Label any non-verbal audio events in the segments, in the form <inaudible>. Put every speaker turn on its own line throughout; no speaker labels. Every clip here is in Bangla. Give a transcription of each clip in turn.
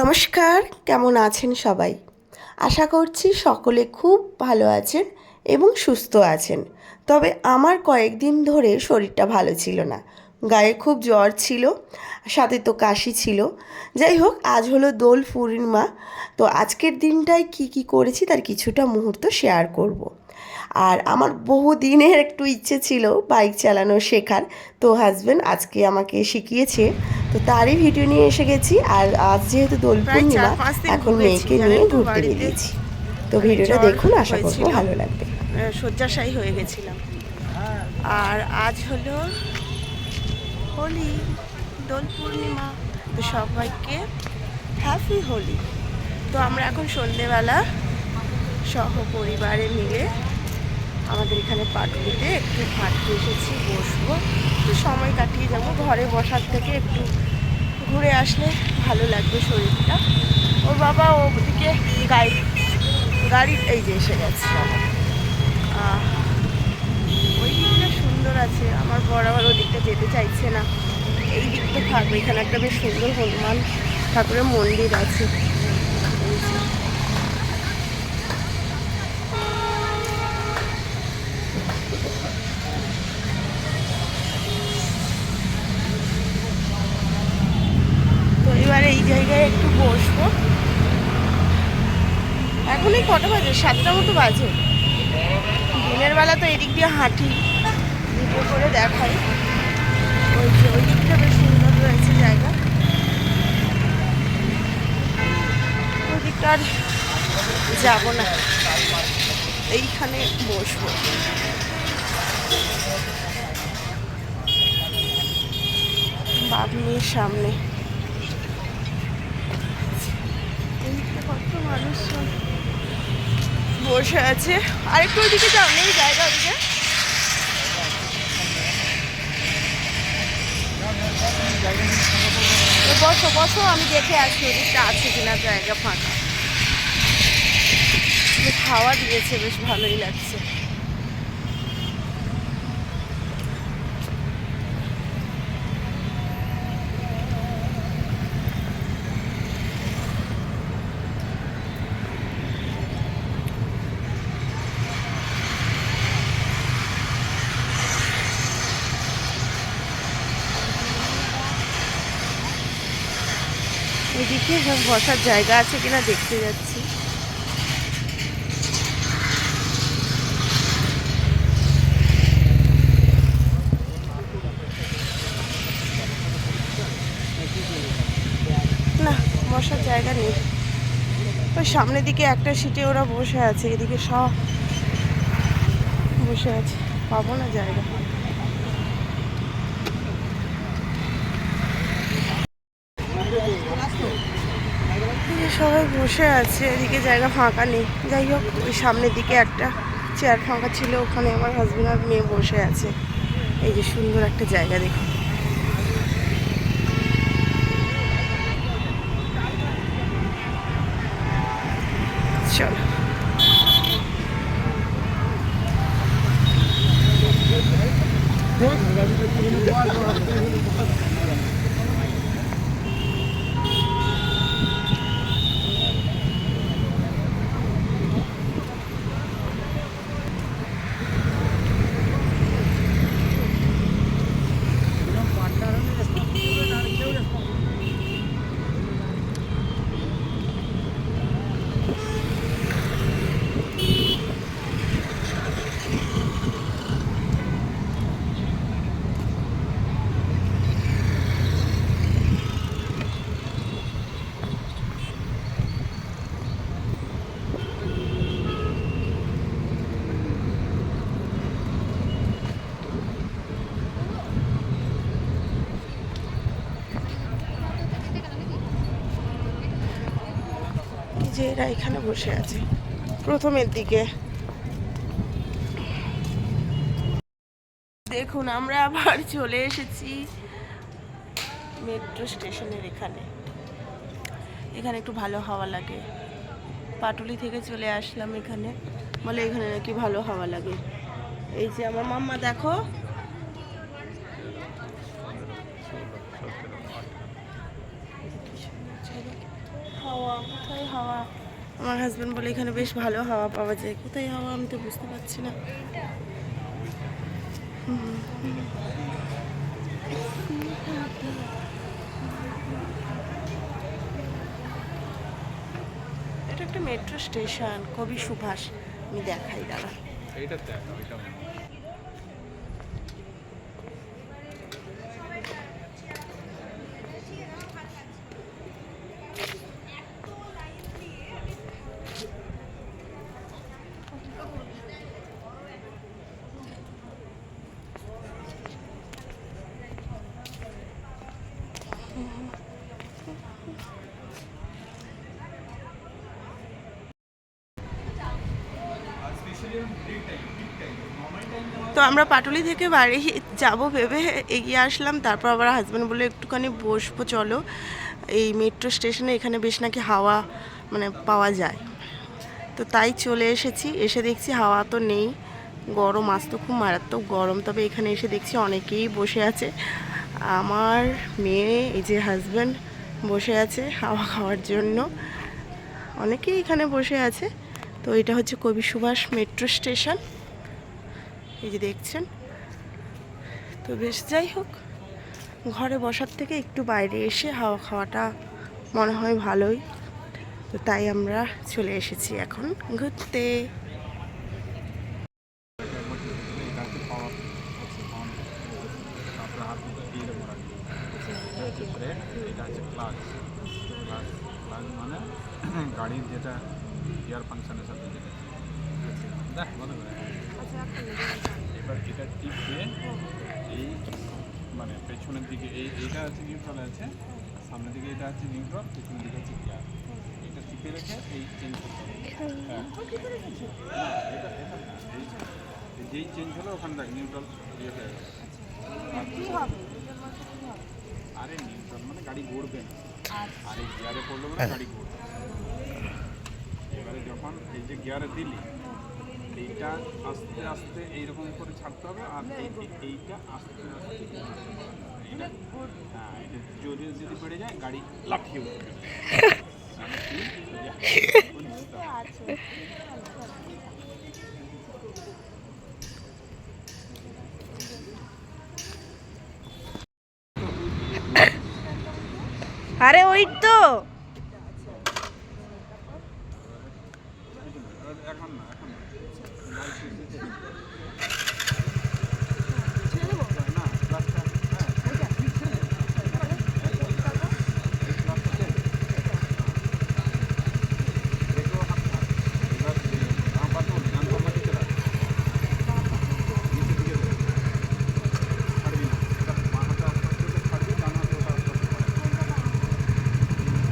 নমস্কার, কেমন আছেন সবাই? আশা করছি সকলে খুব ভালো আছেন এবং সুস্থ আছেন। তবে আমার কয়েকদিন ধরে শরীরটা ভালো ছিল না। গায়ে খুব জ্বর ছিল, সাথে তো কাশি ছিল। যাই হোক, আজ হলো দোল পূর্ণিমা, তো আজকের দিনটায় কি কি করেছি তার কিছুটা মুহূর্ত শেয়ার করব। আর আমার বহু দিনের একটু ইচ্ছে ছিল বাইক চালানো শেখার, তো হাজব্যান্ড আজকে আমাকে শিখিয়েছে তো তারই ভিডিও নিয়ে এসে গেছি আর আজ যেহেতু দোল পূর্ণিমা এখন মেয়েকে নিয়ে ঘুরতে বেরিয়েছি তো ভিডিওটা দেখুন আশা করব ভালো লাগবে।
শয্যাশায়ী হয়ে গেছিলাম। আর আজ হলো হোলি দোল পূর্ণিমা। তো সবাইকে হ্যাপি হোলি। তো আমরা এখন সন্ধেবেলা সহ পরিবারে মিলে আমাদের এখানে পাটুলিতে একটু হাঁটতে এসেছি, বসবো। একটু সময় কাটিয়ে যাব, ঘরে বসার থেকে একটু ঘুরে আসলে ভালো লাগবে শরীরটা। ওর বাবা ওদিকে গাড়ি গাড়ি এই যে এসে গেছে ওই দিকটা সুন্দর আছে, আমার বর আবার ওই দিকটা যেতে চাইছে না। এই দিকটা থাকবে, এখানে একটা বেশ সুন্দর হনুমান ঠাকুরের মন্দির আছে। এখন এই কটা বাজে? সাতটা মতো বাজে। দিনের বেলা তো এদিক দিয়ে হাঁটি। ভিডিও করে দেখাই। ওই যে ওই দিকটা বেশ সুন্দর রয়েছে জায়গা। ওই দিকটা আর যাব না। এইখানে বসবো। মেয়ের সামনে। কত মানুষ বসে আছে। আর আরেকটু ওইদিকে যাও, নেই জায়গা ওদিকে। বসো বসো, আমি দেখে আসি ওদিকটা আছে কিনা জায়গা ফাঁকা। খাওয়া দিয়েছে, বেশ ভালোই লাগছে। এদিকে বসার জায়গা আছে কিনা দেখতে যাচ্ছি। না, বসার জায়গা নেই। সামনের দিকে একটা সিটে ওরা বসে আছে, এদিকে সব বসে আছে। পাবো না জায়গা এদিকে সবাই বসে আছে, এদিকে জায়গা ফাঁকা নেই। যাই হোক, ওই সামনের দিকে একটা চেয়ার ফাঁকা ছিল, ওখানে আমার হাজব্যান্ড আর মেয়ে বসে আছে। এই যে সুন্দর একটা জায়গা দেখুন চলো এই যে এরা এখানে বসে আছে। প্রথমের দিকে। দেখুন, আমরা আবার চলে এসেছি মেট্রো স্টেশনের এখানে। এখানে একটু ভালো হাওয়া লাগে। পাটুলি থেকে চলে আসলাম এখানে। বলে এখানে নাকি ভালো হাওয়া লাগে। এই যে আমার মাম্মা, দেখো। হাওয়া, কোথায় হাওয়া? আমার হাজব্যান্ড বলে এখানে বেশ ভালো হাওয়া পাওয়া যায়। কোথায় হাওয়া আমি তো বুঝতে পারছি না। এটা একটা মেট্রো স্টেশন কবি সুভাষ। আমি দেখাই দাদা
এইটা
তো আমরা পাটুলি থেকে বাড়ি যাব ভেবে এগিয়ে আসলাম। তারপর আবার হাজব্যান্ড বলে একটুখানি বসবো, চলো। এই মেট্রো স্টেশনে এখানে বেশ নাকি হাওয়া মানে পাওয়া যায়। তো তাই চলে এসেছি। এসে দেখছি হাওয়া তো নেই, গরম, আজ তো খুব মারাত্মক গরম। তবে এখানে এসে দেখছি অনেকেই বসে আছে। আমার মেয়ে, এই যে হাজব্যান্ড বসে আছে হাওয়া খাওয়ার জন্য। অনেকেই এখানে বসে আছে। তো এটা হচ্ছে কবি সুভাষ মেট্রো স্টেশন এই যে দেখছেন? তো বেশ, যাই হোক, ঘরে বসার থেকে একটু বাইরে এসে হাওয়া খাওয়াটা মনে হয় ভালোই। তো তাই আমরা চলে এসেছি এখন ঘুরতে। <coughs>
গাড়ির যেটা ফাংশনের সাথে এবার এটা টিপ দিয়ে এই মানে পেছনের দিকে এই এইটা আছে নিউট্রাল আছে সামনের দিকে এটা আছে নিউট্রাল পেছনের দিকে আছে গিয়ার এটা টিপে রেখে এই চেঞ্জ করতে হবে। হ্যাঁ। এটা এটা যেই চেঞ্জ হলো ওখানে দেখ নিউট্রাল ইয়ে হয়ে গেছে আরে নিউট্রাল মানে গাড়ি ঘুরবে না। আর এই গিয়ারে পড়ল মানে গাড়ি ঘুরবে এবারে যখন এই যে গিয়ারে দিলি এইটা আস্তে আস্তে এইরকম করে ছাড়তে হবে আর এই এই- এইটা আস্তে আস্তে হ্যাঁ এটা জোরে যদি পড়ে যায়, গাড়ি লাফিয়ে উঠবে।
আরে ওই তো
এখন না এখন না গাড়ি শেষে না ক্লাসটা হ্যাঁ এই ক্লাসটা শেষ। দেখো হাত হাত। এবার আম পাতো ধ্যান কর মাটি চলা নিচে দিকে ধরে ছাড়বি না এটা বাঁ হাতে আস্তে আস্তে করে ছাড়বি ডান হাতে ওটা আস্তে আস্তে করে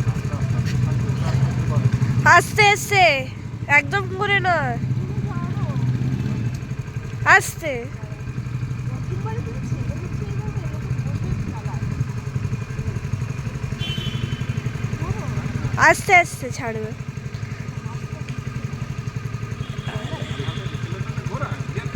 আস্তে আস্তে আস্তে ছাড়বি ওটা আস্তে আস্তে করে
আস্তে একদম করে নয় আস্তে আস্তে আস্তে ছাড়বে।
ঘোরা গিয়ার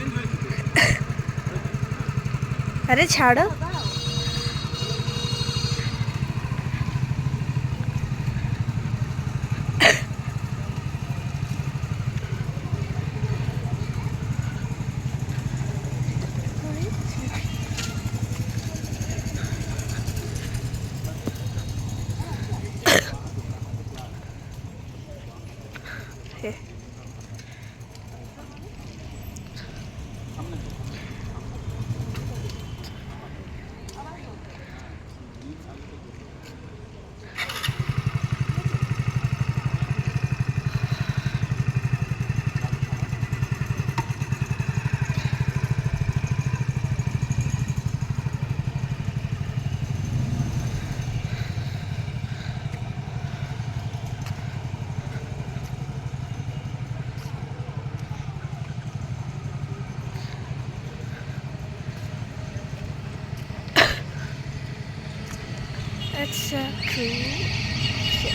চেঞ্জ হয়েছে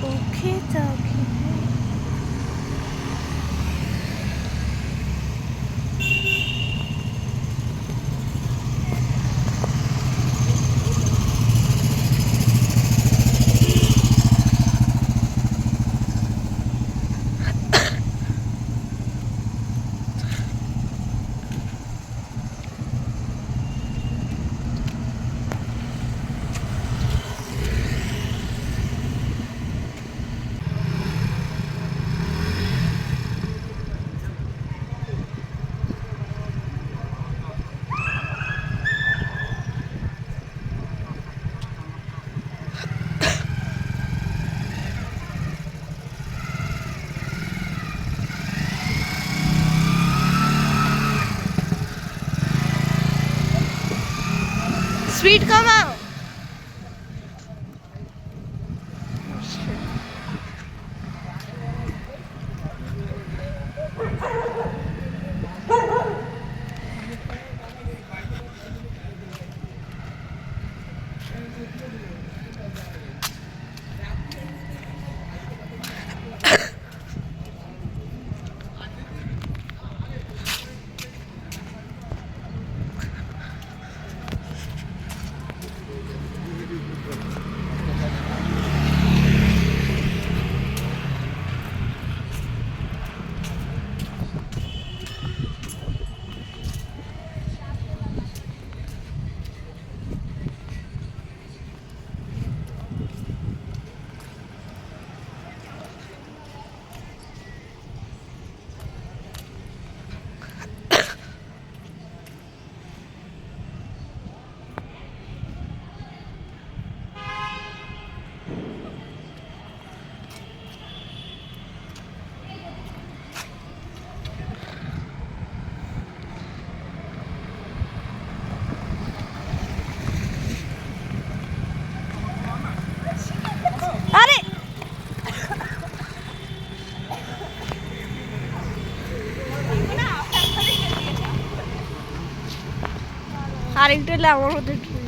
তো
আরে ছাড়ো আচ্ছা come on. আরেকটা